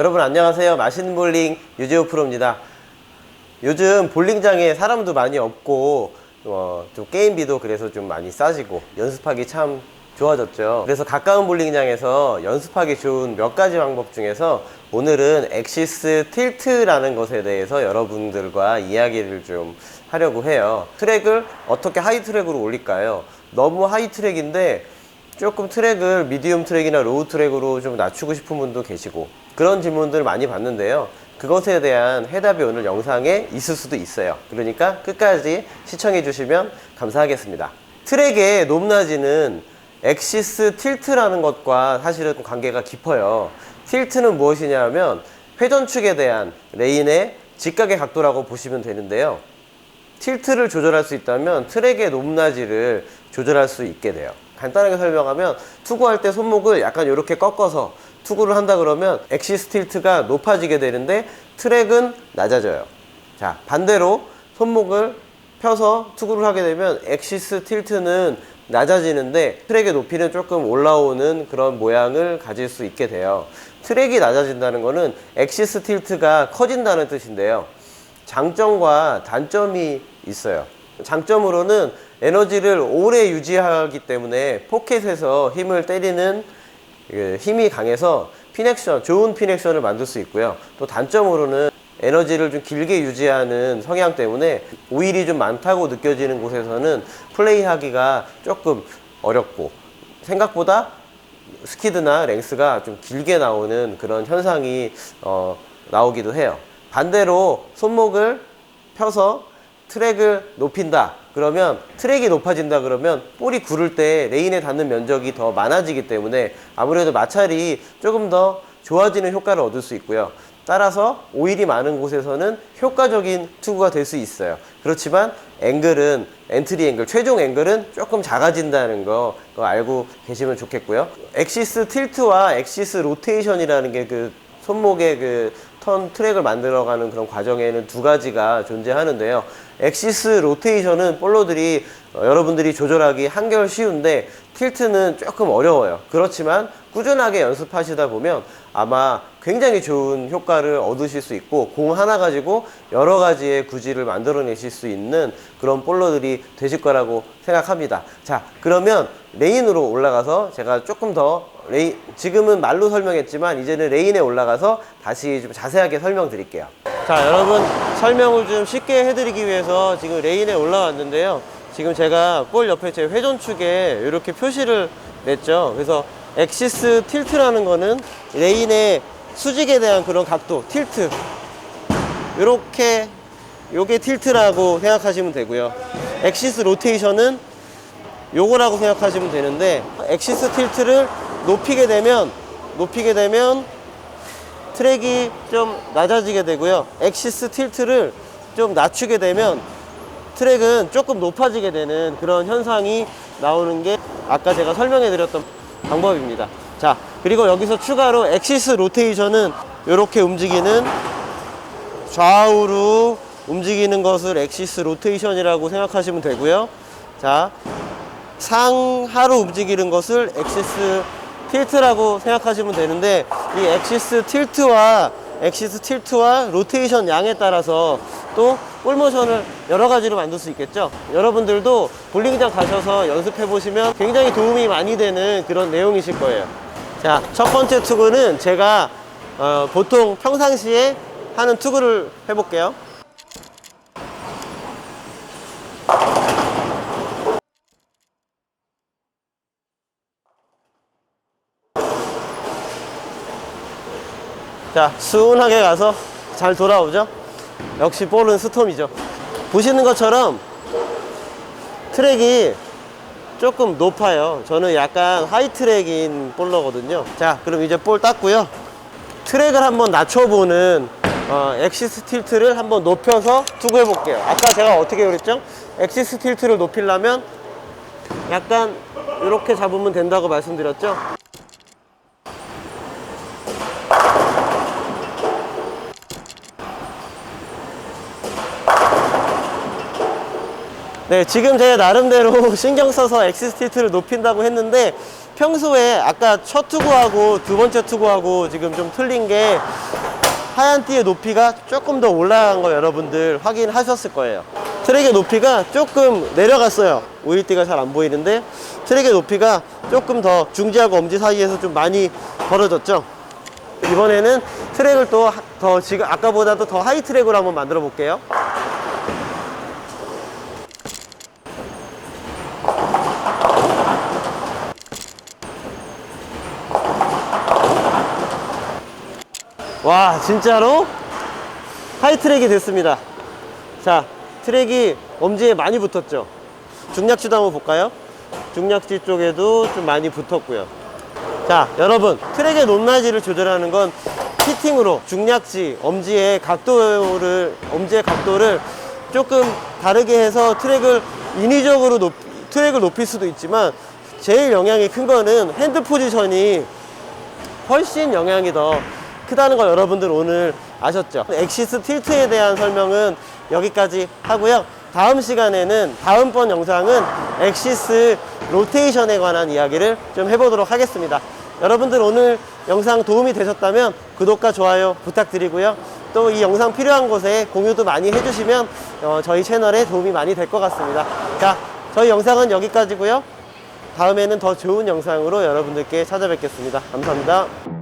여러분 안녕하세요. 맛있는 볼링 유재호 프로입니다. 요즘 볼링장에 사람도 많이 없고 어, 좀 게임비도 그래서 좀 많이 싸지고 연습하기 참 좋아졌죠. 그래서 가까운 볼링장에서 연습하기 좋은 몇 가지 방법 중에서 오늘은 엑시스 틸트라는 것에 대해서 여러분들과 이야기를 좀 하려고 해요. 트랙을 어떻게 하이 트랙으로 올릴까요? 너무 하이 트랙인데 조금 트랙을 미디움 트랙이나 로우 트랙으로 좀 낮추고 싶은 분도 계시고 그런 질문들 많이 받는데요. 그것에 대한 해답이 오늘 영상에 있을 수도 있어요. 그러니까 끝까지 시청해 주시면 감사하겠습니다. 트랙의 높낮이는 엑시스 틸트라는 것과 사실은 관계가 깊어요. 틸트는 무엇이냐면 회전축에 대한 레인의 직각의 각도라고 보시면 되는데요. 틸트를 조절할 수 있다면 트랙의 높낮이를 조절할 수 있게 돼요. 간단하게 설명하면 투구할 때 손목을 약간 이렇게 꺾어서 투구를 한다 그러면 엑시스 틸트가 높아지게 되는데 트랙은 낮아져요. 자, 반대로 손목을 펴서 투구를 하게 되면 엑시스 틸트는 낮아지는데 트랙의 높이는 조금 올라오는 그런 모양을 가질 수 있게 돼요. 트랙이 낮아진다는 것은 엑시스 틸트가 커진다는 뜻인데요. 장점과 단점이 있어요. 장점으로는 에너지를 오래 유지하기 때문에 포켓에서 힘을 때리는 그 힘이 강해서 피넥션, 좋은 피넥션을 만들 수 있고요. 또 단점으로는 에너지를 좀 길게 유지하는 성향 때문에 오일이 좀 많다고 느껴지는 곳에서는 플레이하기가 조금 어렵고 생각보다 스키드나 랭스가 좀 길게 나오는 그런 현상이 어, 나오기도 해요. 반대로 손목을 펴서 트랙을 높인다. 그러면 트랙이 높아진다 그러면 볼이 구를 때 레인에 닿는 면적이 더 많아지기 때문에 아무래도 마찰이 조금 더 좋아지는 효과를 얻을 수 있고요. 따라서 오일이 많은 곳에서는 효과적인 투구가 될 수 있어요. 그렇지만 앵글은 엔트리 앵글, 최종 앵글은 조금 작아진다는 거 알고 계시면 좋겠고요. 엑시스 틸트와 엑시스 로테이션이라는 게 그 손목의 그 턴 트랙을 만들어가는 그런 과정에는 두 가지가 존재하는데요. 엑시스 로테이션은 볼로들이 어, 여러분들이 조절하기 한결 쉬운데 틸트는 조금 어려워요. 그렇지만 꾸준하게 연습하시다 보면 아마 굉장히 좋은 효과를 얻으실 수 있고 공 하나 가지고 여러 가지의 구질을 만들어내실 수 있는 그런 볼러들이 되실 거라고 생각합니다. 자, 그러면 레인으로 올라가서 제가 조금 더 레인, 지금은 말로 설명했지만 이제는 레인에 올라가서 다시 좀 자세하게 설명드릴게요. 자, 여러분 설명을 좀 쉽게 해드리기 위해서 지금 레인에 올라왔는데요. 지금 제가 볼 옆에 제 회전축에 이렇게 표시를 냈죠. 그래서 엑시스 틸트라는 거는 레인의 수직에 대한 그런 각도, 틸트. 이렇게 요게 틸트라고 생각하시면 되고요. 엑시스 로테이션은 요거라고 생각하시면 되는데 엑시스 틸트를 높이게 되면 높이게 되면 트랙이 좀 낮아지게 되고요. 엑시스 틸트를 좀 낮추게 되면 트랙은 조금 높아지게 되는 그런 현상이 나오는 게 아까 제가 설명해 드렸던 방법입니다. 자, 그리고 여기서 추가로 엑시스 로테이션은 이렇게 움직이는 좌우로 움직이는 것을 엑시스 로테이션이라고 생각하시면 되고요. 자, 상하로 움직이는 것을 엑시스 틸트라고 생각하시면 되는데 이 엑시스 틸트와 엑시스 틸트와 로테이션 양에 따라서 또 볼모션을 여러 가지로 만들 수 있겠죠. 여러분들도 볼링장 가셔서 연습해 보시면 굉장히 도움이 많이 되는 그런 내용이실 거예요. 자, 첫 번째 투구는 제가 어, 보통 평상시에 하는 투구를 해볼게요. 자, 수운하게 가서 잘 돌아오죠? 역시 볼은 스톰이죠. 보시는 것처럼 트랙이 조금 높아요. 저는 약간 하이 트랙인 볼러거든요. 자, 그럼 이제 볼 땄고요. 트랙을 한번 낮춰보는 어, 엑시스 틸트를 한번 높여서 투구해 볼게요. 아까 제가 어떻게 그랬죠? 엑시스 틸트를 높이려면 약간 이렇게 잡으면 된다고 말씀드렸죠? 네, 지금 제 나름대로 신경 써서 엑시스 틸트를 높인다고 했는데 평소에 아까 첫 투구하고 두 번째 투구하고 지금 좀 틀린 게 하얀 띠의 높이가 조금 더 올라간 거 여러분들 확인하셨을 거예요. 트랙의 높이가 조금 내려갔어요. 오일띠가 잘 안 보이는데 트랙의 높이가 조금 더 중지하고 엄지 사이에서 좀 많이 벌어졌죠. 이번에는 트랙을 또 더 지금 아까보다도 더 하이 트랙으로 한번 만들어 볼게요. 와 진짜로 하이 트랙이 됐습니다. 자 트랙이 엄지에 많이 붙었죠. 중략지도 한번 볼까요? 중략지 쪽에도 좀 많이 붙었고요. 자 여러분 트랙의 높낮이를 조절하는 건 피팅으로 중략지 엄지의 각도를 엄지의 각도를 조금 다르게 해서 트랙을 인위적으로 높 트랙을 높일 수도 있지만 제일 영향이 큰 거는 핸드 포지션이 훨씬 영향이 더 크다는 걸 여러분들 오늘 아셨죠? 엑시스 틸트에 대한 설명은 여기까지 하고요. 다음 시간에는 다음번 영상은 엑시스 로테이션에 관한 이야기를 좀 해보도록 하겠습니다. 여러분들 오늘 영상 도움이 되셨다면 구독과 좋아요 부탁드리고요. 또 이 영상 필요한 곳에 공유도 많이 해주시면 어, 저희 채널에 도움이 많이 될 것 같습니다. 자, 저희 영상은 여기까지고요. 다음에는 더 좋은 영상으로 여러분들께 찾아뵙겠습니다. 감사합니다.